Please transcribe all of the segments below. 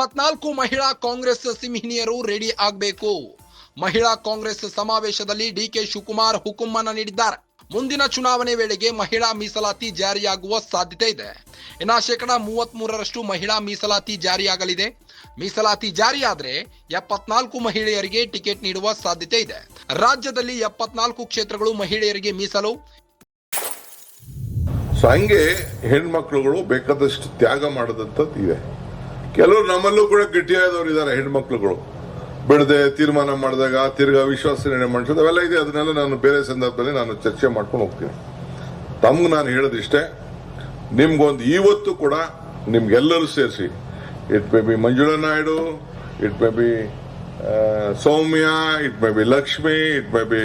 ಎಪ್ಪತ್ನಾಲ್ಕು ಮಹಿಳಾ ಕಾಂಗ್ರೆಸ್ ಸಿಂಹಿಣಿಯರು ರೆಡಿ ಆಗಬೇಕು. ಮಹಿಳಾ ಕಾಂಗ್ರೆಸ್ ಸಮಾವೇಶದಲ್ಲಿ ಡಿಕೆ ಶಿವಕುಮಾರ್ ಹುಕುಮ್ಮನ್ನ ನೀಡಿದ್ದಾರೆ. ಮುಂದಿನ ಚುನಾವಣೆ ವೇಳೆಗೆ ಮಹಿಳಾ ಮೀಸಲಾತಿ ಜಾರಿಯಾಗುವ ಸಾಧ್ಯತೆ ಇದೆ. ಇನ್ನ ಶೇಕಡ ಮೂವತ್ತ್ ಮೂರರಷ್ಟು ಮಹಿಳಾ ಮೀಸಲಾತಿ ಜಾರಿಯಾಗಲಿದೆ. ಮೀಸಲಾತಿ ಜಾರಿಯಾದ್ರೆ ಎಪ್ಪತ್ನಾಲ್ಕು ಮಹಿಳೆಯರಿಗೆ ಟಿಕೆಟ್ ನೀಡುವ ಸಾಧ್ಯತೆ ಇದೆ. ರಾಜ್ಯದಲ್ಲಿ ಎಪ್ಪತ್ನಾಲ್ಕು ಕ್ಷೇತ್ರಗಳು ಮಹಿಳೆಯರಿಗೆ ಮೀಸಲು. ಸೊ ಹಂಗೆ ಹೆಣ್ಮಕ್ಳುಗಳು ಬೇಕಾದಷ್ಟು ತ್ಯಾಗ ಮಾಡದಂತ ಇದೆ ಕೆಲವರು ನಮ್ಮಲ್ಲೂ ಕೂಡ ಗಟ್ಟಿಯಾದವರು ಇದ್ದಾರೆ, ಹೆಣ್ಮಕ್ಳುಗಳು. ಬಿಡದೆ ತೀರ್ಮಾನ ಮಾಡಿದಾಗ, ತಿರ್ಗಾ ವಿಶ್ವಾಸ ನಿರ್ಣಯ ಮಾಡಿಸೋದು, ಅವೆಲ್ಲ ಇದೆ. ಅದನ್ನೆಲ್ಲ ನಾನು ಬೇರೆ ಸಂದರ್ಭದಲ್ಲಿ ನಾನು ಚರ್ಚೆ ಮಾಡ್ಕೊಂಡು ಹೋಗ್ತೀನಿ. ತಮ್ಗೆ ನಾನು ಹೇಳೋದಿಷ್ಟೇ, ನಿಮ್ಗೊಂದು ಇವತ್ತು ಕೂಡ ನಿಮ್ಗೆಲ್ಲರೂ ಸೇರಿಸಿ. It may be Manjula Naidu it may be Soumya it may be Lakshmi it may be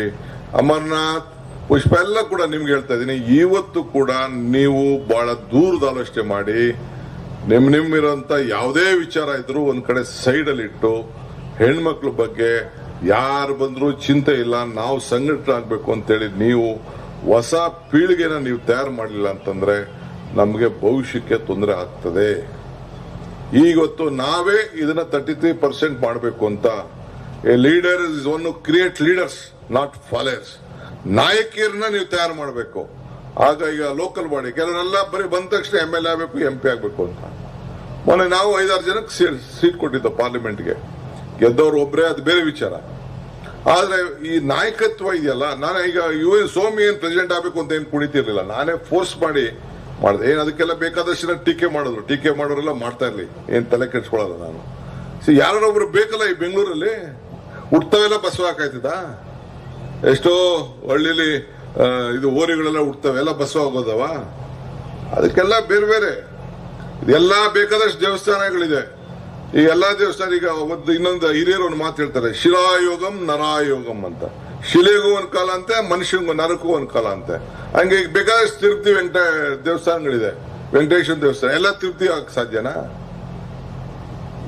Amarnath Pushpa ಎಲ್ಲ ಕೂಡ ನಿಮ್ಗೆ ಹೇಳ್ತಾ ಇದ್ದೀನಿ. ಇವತ್ತು ಕೂಡ ನೀವು ಬಹಳ ದೂರದ ಆಲೋಚನೆ ಮಾಡಿ ನಿಮ್ ಇರುವಂತ ಯಾವುದೇ ವಿಚಾರ ಇದ್ರೂ ಒಂದ್ ಕಡೆ ಅಲ್ಲಿ ಇಟ್ಟು ಹೆಣ್ಮಕ್ಳ ಬಗ್ಗೆ ಯಾರು ಬಂದರೂ ಚಿಂತೆ ಇಲ್ಲ, ನಾವು ಸಂಘಟನೆ ಅಂತೇಳಿ ನೀವು ಹೊಸ ಪೀಳಿಗೆನ ನೀವು ತಯಾರು ಮಾಡಲಿಲ್ಲ ಅಂತಂದ್ರೆ ನಮಗೆ ಭವಿಷ್ಯಕ್ಕೆ ತೊಂದರೆ ಆಗ್ತದೆ. ಈಗೊತ್ತು ನಾವೇ ಇದನ್ನ ತರ್ಟಿ ತ್ರೀ ಪರ್ಸೆಂಟ್ ಮಾಡಬೇಕು ಅಂತ. A leader is one create leaders not followers ನಾಯಕಿಯರನ್ನ ನೀವು ತಯಾರು ಮಾಡಬೇಕು. ಆಗ ಈಗ ಲೋಕಲ್ ಬಾಡಿ ಕೆಲವರೆಲ್ಲ ಬರೀ ಬಂದ ತಕ್ಷಣ ಎಂ ಎಲ್ ಎ ಆಗಬೇಕು ಎಂ ಪಿ ಆಗಬೇಕು ಅಂತ. ಮೊನ್ನೆ ನಾವು ಐದಾರು ಜನಕ್ಕೆ ಸೀಟ್ ಸೀಟ್ ಕೊಟ್ಟಿದ್ದ ಪಾರ್ಲಿಮೆಂಟ್ಗೆ. ಗೆದ್ದವ್ರು ಒಬ್ಬರೇ ಅದು ಬೇರೆ ವಿಚಾರ. ಆದರೆ ಈ ನಾಯಕತ್ವ ಇದೆಯಲ್ಲ, ನಾನು ಈಗ ಯು ಎನ್ ಸೋಮಿ ಏನು ಪ್ರೆಸಿಡೆಂಟ್ ಆಗಬೇಕು ಅಂತ ಏನು ಕುಣಿತಿರ್ಲಿಲ್ಲ ನಾನೇ ಫೋರ್ಸ್ ಮಾಡಿ ಮಾಡಿದೆ. ಏನು ಅದಕ್ಕೆಲ್ಲ ಬೇಕಾದಷ್ಟು ಜನ ಟೀಕೆ ಮಾಡಿದ್ರು. ಟೀಕೆ ಮಾಡೋರೆಲ್ಲ ಮಾಡ್ತಾ ಇರ್ಲಿ. ಏನು ತಲೆ ಕೆಡ್ಸ್ಕೊಳ್ಳಲ್ಲ ನಾನು. ಸಿ ಯಾರೊಬ್ರು ಬೇಕಲ್ಲ ಈ ಬೆಂಗಳೂರಲ್ಲಿ? ಹುಟ್ಟವೆಲ್ಲ ಬಸ್ ಹಾಕಾಯ್ತದ ಎಷ್ಟೋ ಹಳ್ಳಿಲಿ ಇದು ಓರಿಗಳೆಲ್ಲ ಹುಡ್ತವೆ. ಎಲ್ಲ ಬಸ್ ಹೋಗೋದವ ಅದಕ್ಕೆಲ್ಲ ಬೇರೆ ಬೇರೆ. ಇದೆಲ್ಲ ಬೇಕಾದಷ್ಟು ದೇವಸ್ಥಾನಗಳಿದೆ. ಈ ಎಲ್ಲಾ ದೇವಸ್ಥಾನ, ಈಗ ಒಂದು ಇನ್ನೊಂದು ಹಿರಿಯರು ಒಂದು ಮಾತು ಹೇಳ್ತಾರೆ, ಶಿಲಾಯೋಗಂ ನರಾಯೋಗಂ ಅಂತ. ಶಿಲೆಗೂ ಒಂದು ಕಾಲ ಅಂತೆ ಮನುಷ್ಯನಿಗೂ ನರಕ್ಕೂ ಒಂದು ಕಾಲ ಅಂತೆ. ಹಂಗೆ ಈಗ ಬೇಕಾದಷ್ಟು ತಿರುಪತಿ ವೆಂಕಟ ದೇವಸ್ಥಾನಗಳಿದೆ. ವೆಂಕಟೇಶ್ವರ ದೇವಸ್ಥಾನ, ಎಲ್ಲ ತೃಪ್ತಿ ಆಗಕ್ಕೆ ಸಾಧ್ಯನಾ?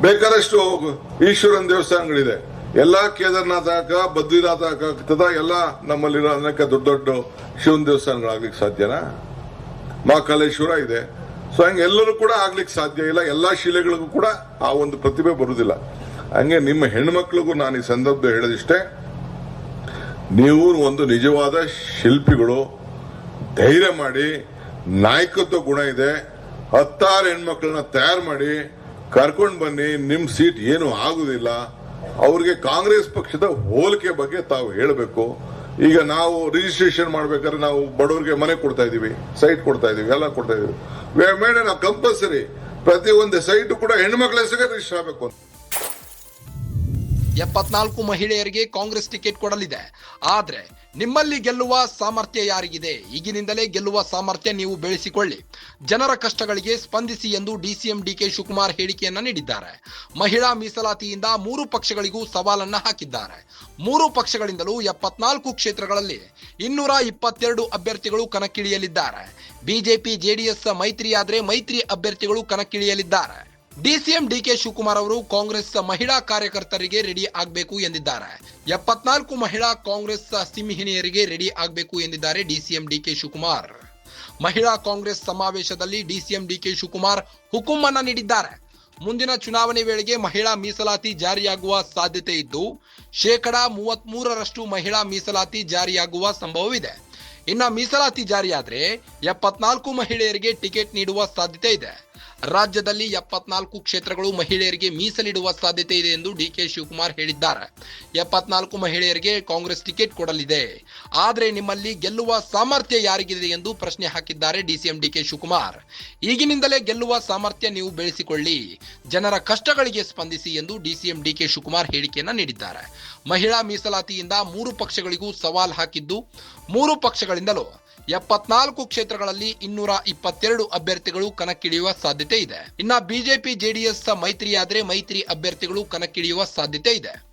ಬೇಕಾದಷ್ಟು ಈಶ್ವರನ್ ದೇವಸ್ಥಾನಗಳಿದೆ. ಎಲ್ಲಾ ಕೇದಾರ್ನಾಥ ಹಾಕ ಬದ್ರಿನಾಥ ಹಾಕದ ಎಲ್ಲ ನಮ್ಮಲ್ಲಿರೋ ಅನೇಕ ದೊಡ್ಡ ದೊಡ್ಡ ಶಿವನ ದೇವಸ್ಥಾನಗಳಾಗ್ಲಿಕ್ಕೆ ಸಾಧ್ಯನಾ? ಮಹಾಕಾಲೇಶ್ವರ ಇದೆ. ಸೊ ಹಂಗೆ ಎಲ್ಲರೂ ಕೂಡ ಆಗ್ಲಿಕ್ಕೆ ಸಾಧ್ಯ ಇಲ್ಲ. ಎಲ್ಲಾ ಶಿಲೆಗಳಿಗೂ ಕೂಡ ಆ ಒಂದು ಪ್ರತಿಭೆ ಬರುವುದಿಲ್ಲ ಹಂಗೆ ನಿಮ್ಮ ಹೆಣ್ಮಕ್ಳಿಗೂ ನಾನು ಈ ಸಂದರ್ಭ ಹೇಳದಿಷ್ಟೇ, ನೀವು ಒಂದು ನಿಜವಾದ ಶಿಲ್ಪಿಗಳು, ಧೈರ್ಯ ಮಾಡಿ, ನಾಯಕತ್ವ ಗುಣ ಇದೆ, ಹತ್ತಾರು ಹೆಣ್ಮಕ್ಳನ್ನ ತಯಾರು ಮಾಡಿ, ಕರ್ಕೊಂಡು ಬನ್ನಿ, ನಿಮ್ ಸೀಟ್ ಏನು ಆಗುದಿಲ್ಲ, ಅವ್ರಿಗೆ ಕಾಂಗ್ರೆಸ್ ಪಕ್ಷದ ಹೋಲಿಕೆ ಬಗ್ಗೆ ತಾವು ಹೇಳಬೇಕು. ಈಗ ನಾವು ರಿಜಿಸ್ಟ್ರೇಷನ್ ಮಾಡ್ಬೇಕಾದ್ರೆ ನಾವು ಬಡವರಿಗೆ ಮನೆ ಕೊಡ್ತಾ ಇದೀವಿ ಸೈಟ್ ಕೊಡ್ತಾ ಇದೀವಿ, ಎಲ್ಲ ಕೊಡ್ತಾ ಇದೀವಿ. ನಾವು ಕಂಪಲ್ಸರಿ ಪ್ರತಿ ಒಂದು ಸೈಟ್ ಕೂಡ ಹೆಣ್ಮಕ್ಳ ಹೆಸರಿಗೆ ರಿಜಿಸ್ಟರ್ ಆಗಬೇಕು ಎಪ್ಪತ್ನಾಲ್ಕು ಮಹಿಳೆಯರಿಗೆ ಕಾಂಗ್ರೆಸ್ ಟಿಕೆಟ್ ಕೊಡಲಿದೆ. ಆದ್ರೆ ನಿಮ್ಮಲ್ಲಿ ಗೆಲ್ಲುವ ಸಾಮರ್ಥ್ಯ ಯಾರಿಗಿದೆ? ಈಗಿನಿಂದಲೇ ಗೆಲ್ಲುವ ಸಾಮರ್ಥ್ಯ ನೀವು ಬೆಳೆಸಿಕೊಳ್ಳಿ. ಜನರ ಕಷ್ಟಗಳಿಗೆ ಸ್ಪಂದಿಸಿ ಎಂದು ಡಿಸಿಎಂ ಡಿಕೆ ಶಿವಕುಮಾರ್ ಹೇಳಿಕೆಯನ್ನ ನೀಡಿದ್ದಾರೆ. ಮಹಿಳಾ ಮೀಸಲಾತಿಯಿಂದ ಮೂರು ಪಕ್ಷಗಳಿಗೂ ಸವಾಲನ್ನ ಹಾಕಿದ್ದಾರೆ. ಮೂರು ಪಕ್ಷಗಳಿಂದಲೂ ಎಪ್ಪತ್ನಾಲ್ಕು ಕ್ಷೇತ್ರಗಳಲ್ಲಿ ಇನ್ನೂರ ಇಪ್ಪತ್ತೆರಡು ಅಭ್ಯರ್ಥಿಗಳು ಕಣಕ್ಕಿಳಿಯಲಿದ್ದಾರೆ. ಬಿಜೆಪಿ, ಜೆಡಿಎಸ್ ಮೈತ್ರಿಯಾದರೆ ಮೈತ್ರಿ ಅಭ್ಯರ್ಥಿಗಳು ಕಣಕ್ಕಿಳಿಯಲಿದ್ದಾರೆ. ಡಿಸಿಎಂ ಡಿಕೆ ಶಿವಕುಮಾರ್ ಅವರು ಕಾಂಗ್ರೆಸ್ ಮಹಿಳಾ ಕಾರ್ಯಕರ್ತರಿಗೆ ರೆಡಿ ಆಗಬೇಕು ಎಂದಿದ್ದಾರೆ. ಎಪ್ಪತ್ನಾಲ್ಕು ಮಹಿಳಾ ಕಾಂಗ್ರೆಸ್ ಸಿಂಹಿಣಿಯರಿಗೆ ರೆಡಿ ಆಗಬೇಕು ಎಂದಿದ್ದಾರೆ ಡಿಸಿಎಂ ಡಿಕೆ ಶಿವಕುಮಾರ್. ಮಹಿಳಾ ಕಾಂಗ್ರೆಸ್ ಸಮಾವೇಶದಲ್ಲಿ ಡಿಸಿಎಂ ಡಿಕೆ ಶಿವಕುಮಾರ್ ಹುಕುಮನ್ನ ನೀಡಿದ್ದಾರೆ. ಮುಂದಿನ ಚುನಾವಣೆ ವೇಳೆಗೆ ಮಹಿಳಾ ಮೀಸಲಾತಿ ಜಾರಿಯಾಗುವ ಸಾಧ್ಯತೆ ಇದ್ದು, ಶೇಕಡಾ ಮೂವತ್ತ್ ಮೂರರಷ್ಟು ಮಹಿಳಾ ಮೀಸಲಾತಿ ಜಾರಿಯಾಗುವ ಸಂಭವವಿದೆ. ಇನ್ನ ಮೀಸಲಾತಿ ಜಾರಿಯಾದರೆ ಎಪ್ಪತ್ನಾಲ್ಕು ಮಹಿಳೆಯರಿಗೆ ಟಿಕೆಟ್ ನೀಡುವ ಸಾಧ್ಯತೆ ಇದೆ. ರಾಜ್ಯದಲ್ಲಿ ಎಪ್ಪತ್ನಾಲ್ಕು ಕ್ಷೇತ್ರಗಳು ಮಹಿಳೆಯರಿಗೆ ಮೀಸಲಿಡುವ ಸಾಧ್ಯತೆ ಇದೆ ಎಂದು ಡಿಕೆ ಶಿವಕುಮಾರ್ ಹೇಳಿದ್ದಾರೆ. ಎಪ್ಪತ್ನಾಲ್ಕು ಮಹಿಳೆಯರಿಗೆ ಕಾಂಗ್ರೆಸ್ ಟಿಕೆಟ್ ಕೊಡಲಿದೆ. ಆದರೆ ನಿಮ್ಮಲ್ಲಿ ಗೆಲ್ಲುವ ಸಾಮರ್ಥ್ಯ ಯಾರಿಗಿದೆ ಎಂದು ಪ್ರಶ್ನೆ ಹಾಕಿದ್ದಾರೆ ಡಿಸಿಎಂ ಡಿಕೆ ಶಿವಕುಮಾರ್. ಈಗಿನಿಂದಲೇ ಗೆಲ್ಲುವ ಸಾಮರ್ಥ್ಯ ನೀವು ಬೆಳೆಸಿಕೊಳ್ಳಿ. ಜನರ ಕಷ್ಟಗಳಿಗೆ ಸ್ಪಂದಿಸಿ ಎಂದು ಡಿಸಿಎಂ ಡಿಕೆ ಶಿವಕುಮಾರ್ ಹೇಳಿಕೆಯನ್ನ ನೀಡಿದ್ದಾರೆ. ಮಹಿಳಾ ಮೀಸಲಾತಿಯಿಂದ ಮೂರು ಪಕ್ಷಗಳಿಗೂ ಸವಾಲ್ ಹಾಕಿದ್ದು. ಮೂರು ಪಕ್ಷಗಳಿಂದಲೂ ಎಪ್ಪತ್ನಾಲ್ಕು ಕ್ಷೇತ್ರಗಳಲ್ಲಿ ಇನ್ನೂರ ಇಪ್ಪತ್ತೆರಡು ಅಭ್ಯರ್ಥಿಗಳು ಕಣಕ್ಕಿಳಿಯುವ ಸಾಧ್ಯತೆ ಇದೆ. ಇನ್ನ ಬಿಜೆಪಿ ಜೆಡಿಎಸ್ ಮೈತ್ರಿಯಾದ್ರೆ ಮೈತ್ರಿ ಅಭ್ಯರ್ಥಿಗಳು ಕಣಕ್ಕಿಳಿಯುವ ಸಾಧ್ಯತೆ ಇದೆ.